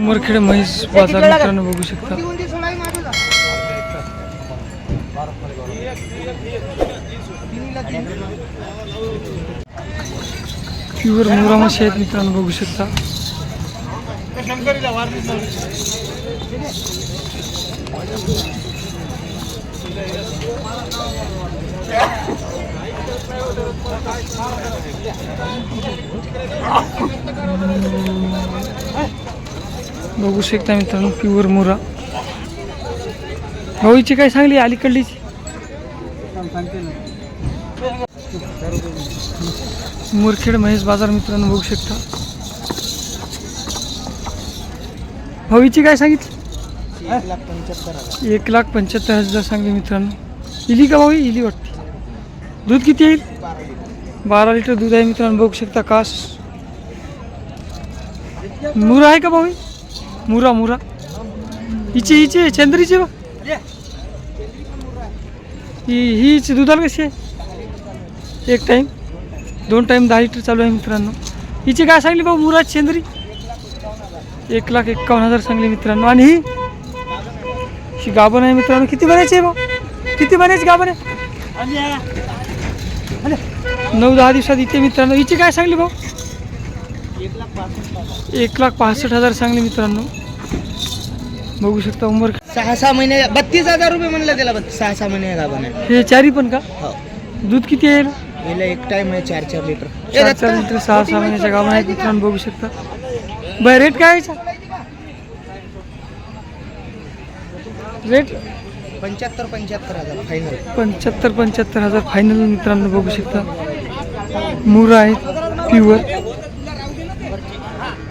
उमरखेड म्हैस बाजार मित्रांनो बघू शकता. प्युअर मुरा म्हशी आहेत मित्रांनो बघू शकता. बघू शकता मित्रांनो प्युअर मुरा. भाऊची काय सांगली अलीकडलीची? मुरखेड महेश बाजार मित्रांनो बघू शकता. भाऊची काय सांगितली? एक लाख पंच्याहत्तर हजार सांगली मित्रांनो. इली का भाऊ इली वाटते? दूध किती येईल? बारा लिटर दूध आहे मित्रांनो बघू शकता कास. मुरा आहे का भाऊ? मुरा मुरा. हिची हिची चंद्रीची बा. ही हीच दुधाला कशी आहे? एक टाईम दोन टाईम दहा लिटर चालू आहे मित्रांनो. हिची काय सांगली भाऊ मुरा चंद्री? एक लाख एक्कावन्न हजार सांगली मित्रांनो. आणि ही? ही गाभण आहे मित्रांनो. किती बनायची आहे भाऊ? किती बनायची गाभण आहे? नऊ दहा दिवसात इथे मित्रांनो. हिची काय सांगली भाऊ? एक लाख पासष्ट हजार सांगले मित्रांनो. बघू शकता उमर सहा सहा महिने बत्तीस हजार रुपये म्हणलं त्याला बत्तीस सहा सहा महिने गाभण आहे हे चारी पण का? हो. दूध किती आहे गेलं एक टाइम आहे चार चार लिटर. चार. चार लिटर सहा सहा महिन्याच्या गाभण आहेत मित्रांनो बघू शकता. बर रेट काय आहे? रेट पंच्याहत्तर पंच्याहत्तर हजार फायनल पंच्याहत्तर पंच्याहत्तर हजार फायनल मित्रांनो बघू शकता. मुरं आहेत प्युअर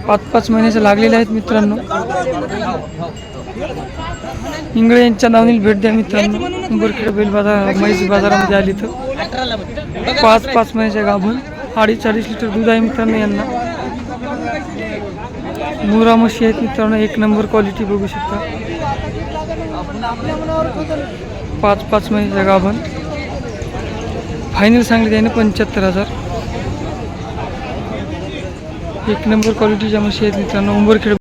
पाच पाच महिन्याचे लागलेले आहेत मित्रांनो. इंगळे यांच्या नावाने भेट द्या मित्रांनो. उंबरखेड बैल बाजार म्हैस बाजारामध्ये आली तर पाच पाच महिन्याच्या गाभण. अडीच अडीच लिटर दूध आहे मित्रांनो यांना. मुरा म्हशी आहेत मित्रांनो. एक नंबर क्वालिटी बघू शकता. पाच पाच महिन्याच्या गाभण. फायनल सांगले त्याने पंच्याहत्तर हजार. एक नंबर क्वालिटीच्या म्हशी आहेत मित्रांनो उंबरखेड